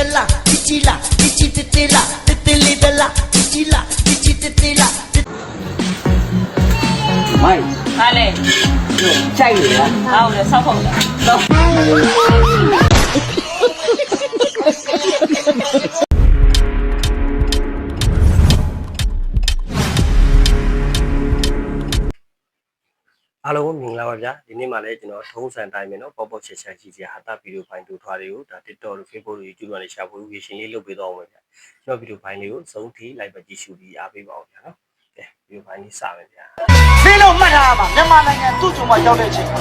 的啦，叽叽啦，叽叽滴滴啦，滴滴哩的啦，叽叽啦，叽叽滴滴啦。滴 မိုက် ဘာလဲ ကြိုက်ရလား ငါ့ကိုလည်းစောက်ဖို့လား အား ပါဗျာဒီနေ့မှလည်းကျွန်တော်ထုံးစံတိုင်းပဲเนาะပေါ့ပေါ့ချက်ချက်ကြီးစီဟာတာဗီဒီယိုဖိုင်တူထွားတွေကိုဒါ TikTok တို့ Facebook တို့ YouTube တို့နဲ့ရှာဖွေပြီးရှင်လေးလုပ်ပေးတော့အောင်ပဲဗျာကျွန်တော်ဗီဒီယိုဖိုင်လေးကိုစုံထိလိုက်ပါကြည့်ရှုပြီးအားပေးပါအောင်ဗျာเนาะကဲဗီဒီယိုဖိုင်လေးစမယ်ဗျာ မင်းတို့မှတ်ထားပါမြန်မာနိုင်ငံသူ့ဂျုံမရောက်တဲ့အချိန်မှာ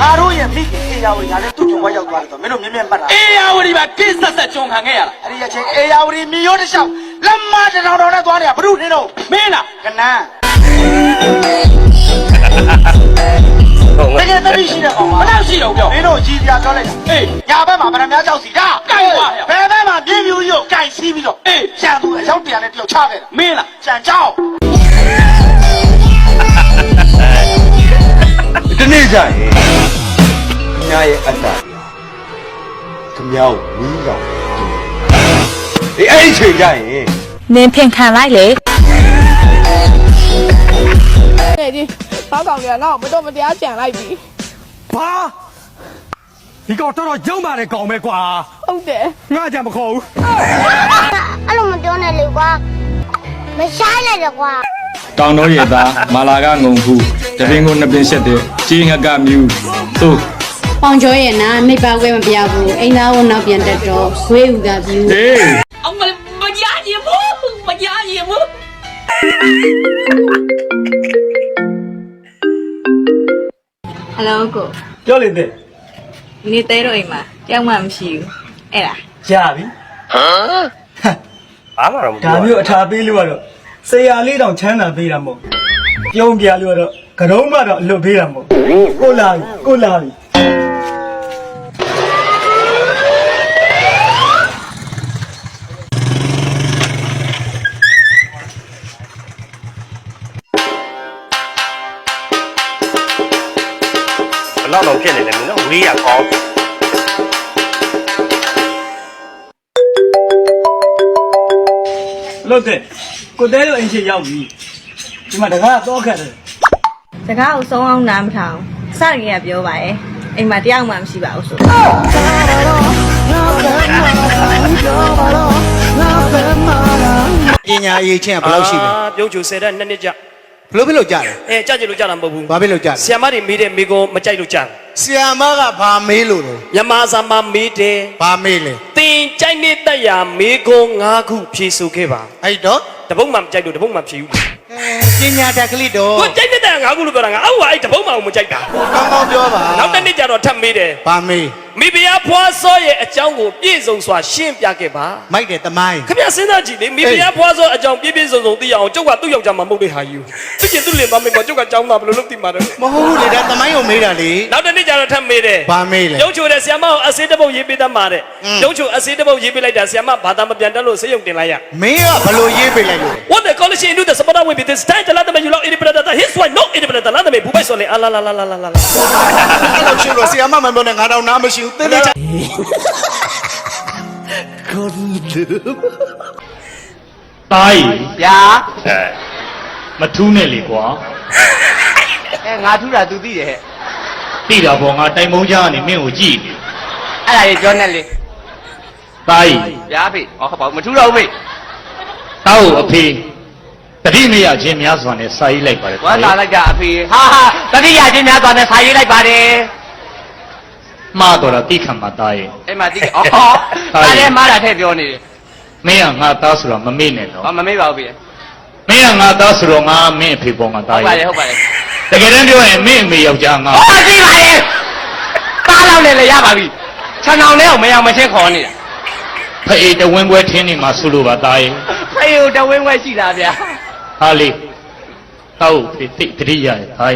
ငါတို့ရဲ့မိခင်အေယာဝတီငါလည်းသူ့ဂျုံမရောက်သွားတယ်ဆိုမင်းတို့မြင်မြင်မှတ်ထား အေးရဝတီမှာကိစ္စဆက်ကြုံခံခဲ့ရလား အဲ့ဒီအချိန်အေယာဝတီမြေရိုးတစ်လျှောက်လက်မတစ်ထောင်ထောင်နဲ့သွားနေတာဘုရုထင်းတို့ မင်းလား ကနန်း ဟု တ်တကဲ့ကယ်တတိရှိတဲ့ကောင်ဘကယ်တော့ရှိတော့ပြောမင်းတို့ကြီးပြပြောလိုက်တာအေးညာဘက်မှာဗရမများကြောက်စီဒါကိုက်ပါဗျာဘယ်ဘက်မှာပြင်းပြူရုပ်ကြိုက်စီးပြီးတော့အေးကျန်သူအရောက်တရားနဲ့တယောက်ချခဲ့တာမင်းလားကျန်ကြောက်ဒီနေ့ကျရင်ခင်ဗျားရဲ့အတ္တခင်ဗျားကိုဝီးကောင်အေးအဲ့ဒီချိန်ကျရင်နင်းဖင်ခံလိုက်လေ သားဆောင်တွေကငါ့ကိုမတော်မတရားကြံလိုက်ပြီဘာဒီကောင်တော်တော်ရုံးပါတယ်ကောင်ပဲကွာဟုတ်တယ်ငါကြံမခေါ်ဘူးအဲ့လိုမပြောနဲ့လေကွာမရှားလိုက်တော့ကွာတောင်တော်ရဲ့သားမာလာကငုံခုတပင်းကိုနှစ်ပင်းဆက်တဲ့ကြီးငကမြူးသို့ပေါင်ကျော်ရဲ့နာမိဘကွဲမပြဘူးအိမ်သားကိုနောက်ပြန်တက်တော့ဝေးဦးကပြူဟေးအမမကြားရဘူးမကြားရဘူး ဟယ်လိုကိုပြောလေတဲ့ဒီနေ့တဲတော့အိမ်မှာတယောက်မှမရှိဘူးအဲ့ဒါရပြီဘာမှတော့မဒါပြောမျိုးအထာပေးလို့ကတော့ဆရာလေးတောင်ချမ်းသာပေးတာမဟုတ်ပြုံးပြလို့ကတော့ကရုံးမတော့အလွတ်ပေးတာမဟုတ်ကိုလာပြီကိုလာပြီ နေတယ်မင်းနော်ဝေးရကောင်းလို့တဲ့ကိုတဲတို့အိမ်ရှိရောက်ပြီဒီမှာတကားတော့ခက်တယ်စကားကိုဆုံးအောင်နားမထောင်စရကြီးကပြောပါရဲ့အိမ်မှာတယောက်မှမရှိပါဘူးဆိုပညာရေးချင်းကဘယ်လောက်ရှိလဲပြုံးချူဆယ်တဲ့နှစ်နှစ်ကြ ဘယ်လိုဖြစ်လို့ကြားလဲအဲကြကြလို့ကြတာမဟုတ်ဘူးဘာဖြစ်လို့ကြားလဲဆီယမတွေမေးတဲ့မေကုံမကြိုက်လို့ကြတယ်ဆီယာမကဘာမေးလို့လဲမြန်မာစာမှာမေးတယ်ဘာမေးလဲတင်ကြိုက်နေတတ်ရာမေကုံ၅ခုဖြေဆိုခဲ့ပါအဲ့တော့တပုတ်မှမကြိုက်လို့တပုတ်မှဖြေဘူးပညာတက်ကလေးတော့ကိုကြိုက်နေတဲ့၅ခုလို့ပြောတာငါအောက်ကအဲ့တပုတ်မှမကြိုက်တာကောင်းကောင်းပြောပါနောက်တစ်နေ့ကျတော့ထပ်မေးတယ်ဘာမေးမိဖုရားဖွားစောရဲ့အကြောင်းကိုပြည့်စုံစွာရှင်းပြခဲ့ပါမိုက်တယ်တမိုင်းခင်ဗျစဉ်းစားကြည့်လေမိဖုရားဖွားစောအကြောင်းပြည့်ပြည့်စုံစုံသိရအောင်ကျုပ်ကသူ့ယောက်ျားမှမဟုတ်တဲ့ဟာယူသူကျင်သူ့လင်မမေမကျုပ်ကကြောင်းသားဘယ်လိုလုပ်သိမှာလဲမဟုတ်ဘူးလေဒါတမိုင်းကိုမေးတာလေနောက်တစ်နေ့ကျတော့ထပ်မေးတယ်ဘာမေးလဲရုပ်ချိုတဲ့ဆီယမကိုအစေးတစ်ပုတ်ရေးပေးတတ်မှာတဲ့ရုပ်ချိုအစေးတစ်ပုတ်ရေးပေးလိုက်တာဆီယမဘာသာမပြန်တတ်လို့စေယုံတင်လိုက်ရမင်းကဘယ်လိုရေးပေးလိုက်လို့ What the college into the sabata will be this time the last you know interpreter his why no interpreter last me ဘူးပိုက်ဆိုလေအလာလာလာလာလာလာအဲ့လိုရှိလို့ဆီယာမမပြောနဲ့ငါတော့နားမရှိဘူးတင်းတင်းချာတားရီဗျာအဲမထူးနဲ့လေကွာအဲငါထူတာ तू သိတယ်ဟဲ့သိတာပေါ့ငါတိုင်မုံကြားကနေမင်းကိုကြည့်နေအဲ့ဒါကြီးပြောနေလေတားရီဗျာဖေဟောဘာမထူတော့ဘူးဖေတားကိုအဖေတတိမရခြင်းများစွာနဲ့စာရေးလိုက်ပါတယ်ဝမ်းသာလိုက်တာအဖေဟာဟာတတိယချင်းများသွားနဲ့ဆာရေးလိုက်ပါတယ် မှားတော့တာသိခံမှာတားရီအဲ့မှာတိအော်ဒါလည်းမားတာထည့်ပြောနေတယ်မင်းကငါသားဆိုတော့မမေ့နဲ့တော့ဟောမမေ့ပါဘူးဖေမင်းကငါသားဆိုတော့ငါမင်းအဖေပေါ်မှာတားဟုတ်ရီပါတယ်ဟုတ်ပါတယ်တကယ်တမ်းပြောရင်မင်းအမေယောက်ျားငါဟောသိပါတယ်တားလောက်လည်းလည်းရပါပြီခြံအောင်လည်းအောင်မရမချင်းခေါ်နေတာဖအေးတဝင်းပွဲထင်းနေမှာဆိုလိုပါတားရီဖေကိုတဝင်းဝဲရှိတာဗျာဟာလေတောက်ဖေသိတတိယရဲ့ဟာ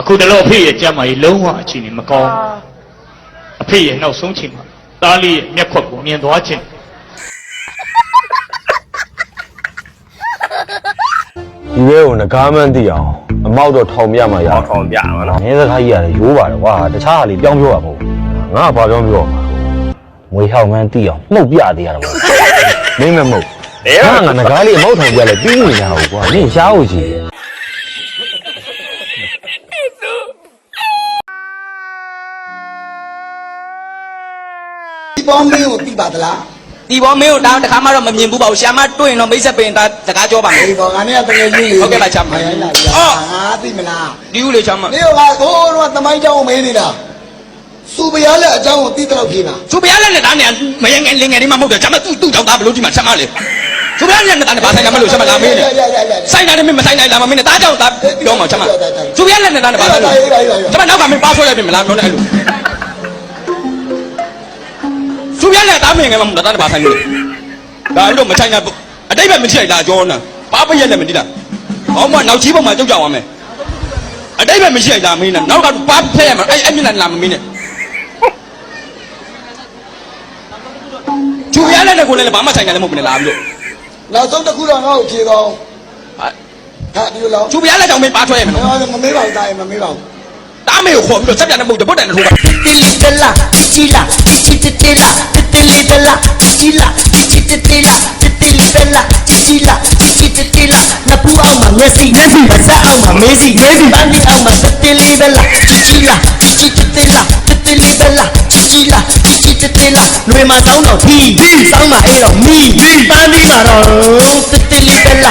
အခုတလောအဖေရဲ့ကြမ်းမာကြီးလုံးဝအခြေအနေမကောင်းအ ဖေရဲ့နောက်ဆုံးချိန်မှာသားလေးရဲ့မျက်ခွက်ကိုမြင်သွားခြင်းဒီဘဲကိုငကားမှန်းသိအောင်အမောက်တော့ထောင်ပြမှာရဟောထောင်ပြမှာနော်ငင်းစကားကြီးရတယ်ရိုးပါတယ်ကွာတခြားဟာလေးပြောင်းပြောတာမဟုတ်ငါကဘာပြောပြောမှာငွေဟောက်မှန်းသိအောင်မှုတ်ပြသေးရတာပေါ့မင်းမမှုတ်ငါငါငကားလေးအမောက်ထောင်ပြလဲပြီးနေရအောင်ကွာမင်းရှားဖို့ရှိတယ် ပေါင်းမင်းကိုသိပါသလားဒီဘောမင်းကိုတောင်းတခါမှတော့မမြင်ဘူးပါဘူးရှာမတွေ့ရင်တော့မိတ်ဆက်ပင်ဒါတကားကြောပါမယ် ဒီဘောငါနဲ့ကတကယ်ကြီးဟုတ်ကဲ့ပါချမ်းပါဟဲ့လားအော် ငါသိမလားဒီဦးလေးချမ်းမနေကဘာကိုတော့သမိုင်းကြောင်းကိုမင်းနေတာစူပရားလက်အကြောင်းကိုသိတော့ဖြေပါသူဘုရားလည်းနဲ့ဒါနဲ့မရင်ငယ်လင်ငယ်လေးမှမဟုတ်တယ်ချမ်းမသူ့သူ့ကြောင့်သားဘလို့ဒီမှာချမ်းမလေသူဘုရားလည်းနဲ့ဒါနဲ့ဘာဆိုင်ကမလို့ချမ်းမလာမင်းနဲ့ဆိုင်တိုင်းမင်းမဆိုင်တိုင်းလာမမင်းနဲ့သားကြောင့်သားပြောမှာချမ်းမသူဘုရားလည်းနဲ့ဒါနဲ့ဘာဆိုင်လို့ချမ်းမနောက်ကမင်းပါဆွဲလိုက်ပြင်မလားပြောနေအဲ့လို သူပြရလက်တားမင်းငယ်မှမတားနေဘာဆိုင်လို့ဒါလို့မဆိုင်နိုင်အတိတ်ပဲမရှိလိုက်လားကြောနာပါပရက်လက်မတိလားဟောမနောက်ကြီးပေါ်မှာကြောက်ကြအောင်မယ်အတိတ်ပဲမရှိလိုက်လားမင်းနဲ့နောက်ကပါဖဲရမှာအဲ့အဲ့မျက်နှာလာမမင်းနဲ့သူရတဲ့ကိုလည်းဘာမှဆိုင်တယ်လည်းမဟုတ်ဘူးလားလို့နောက်ဆုံးတစ်ခုတော့ငါ့ကိုဖြေတော့ဟာဒီလိုလောက်သူပြရတဲ့ကြောင့်မင်းပါထွက်ရမယ်နော်မမေးပါဘူးတားရင်မမေးပါဘူး တားမေကိုခေါ်ပြီးတော့စက်ပြန်တဲ့မဟုတ်တပုတ်တန်တဲ့ထိုးပါ Titilitela, tichila, tichititela, titilitela, tichila, tichititela, titilitela, tichila, tichititela. Napu အောင်မှာမျက်စိမျက်စိပါစက်အောင်မှာမေးစီမေးစီပန်းဒီအောင်မှာ titilitela, tichila, tichititela, titilitela, tichila, tichititela. လွေမှာတောင်းတော့ထီစောင်းမှာအေးတော့မီပန်းဒီမှာတော့ titilitela, tichila,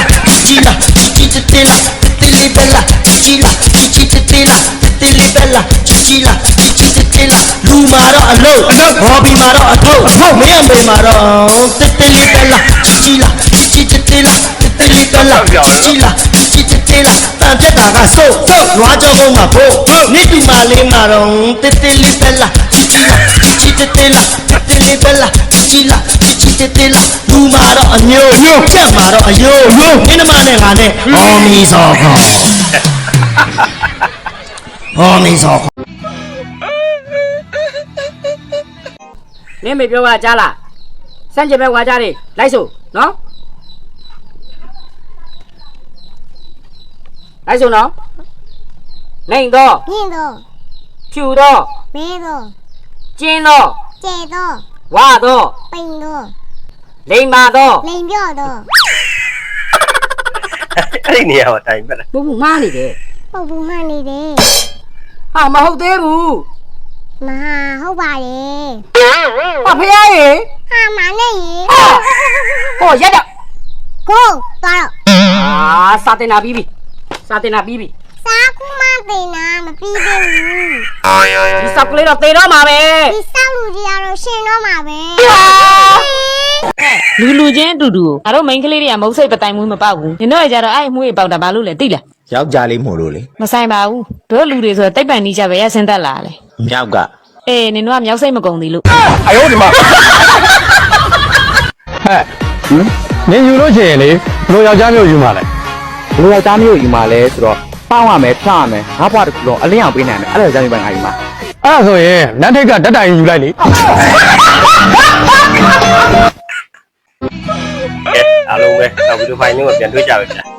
tichila, tichititela. လူမာတော့အလို့ဘော်ဘီမာတော့အထုတ်မင်းအမေမာတော့တစ်တလေးတလားချီလာချီချီတလားတစ်တလေးတလားချီလာချီချီတလားတန်ပြက်တာကဆို့နွားကြောကုန်းမှာဖို့နိတူမာလေးမာတော့တစ်တလေးတလားချီချီလာချီချီတလားတစ်တလေးတလားချီလာချီချီတလားလူမာတော့အညို့ကြက်မာတော့အယိုးမင်းနှမနဲ့ငါနဲ့အော်မီစောခေါ်အော်မီစောခေါ် နင်းမေပြောတာကြားလားစမ်းကြပဲဝါကြတယ်လိုက်စို့နော်လိုက်စို့နော်လိန်တော့မြင့်တော့ဖြူတော့မဲတော့ကျင်းတော့ကျဲတော့ဝါတော့ပိန်တော့လိန်မာတော့လိန်ပြော့တော့အဲ့ဒီနေရာမှာတိုင်ပက်လာဘူးဘူးမှားနေတယ်ပုတ်ဘူးမှန်နေတယ်ဟာမဟုတ်သေးဘူး မဟာဟုတ်ပါရဲ့ဟာဖရားရေဟာမနဲ့ရေဟောရက်တော့ကိုသွားတော့အာစာတင်နာပြီးပြီစာတင်နာပြီးပြီစားကူမတင်နာမပြီးသေးဘူးဒီစောက်ကလေးတော့သေတော့မှာပဲဒီစောက်လူကြီးကတော့ရှင်တော့မှာပဲလူလူချင်းအတူတူငါတို့မိန်းကလေးတွေကမုတ်စိတ်ပတိုင်မွေးမပေါက်ဘူးနင်တို့ကကြတော့အဲ့မွေးပေါက်တာဘာလို့လဲသိလား ယောက်ျားလေးမို့လို့လေမဆိုင်ပါဘူးတို့လူတွေဆိုတော့တိတ်ပန်နီးကြပဲရဆင်းသက်လာလေမြောက်ကအေးနင်တို့ကမြောက်စိတ်မကုန်သေးလို့အယောဒီမှာဟဲ့ဟင်နင်ယူလို့ရှိရင်လေဘယ်လိုယောက်ျားမျိုးယူမှာလဲဘယ်လိုယောက်ျားမျိုးယူมาလဲဆိုတော့ပေါင်းရမယ်ဖြောင်းရမယ်ငါ့ဘွားတစ်ခုလုံးအလင်းအောင်ပေးနိုင်မယ်အဲ့လိုယောက်ျားမျိုးပဲငါယူမှာအဲ့ဒါဆိုရင်နတ်ထိတ်ကဓာတ်တိုင်ယူလိုက်လေကဲအားလုံးပဲနောက်ဗီဒီယိုဖိုင်လေးကိုပြန်တွေ့ကြပါဗျာ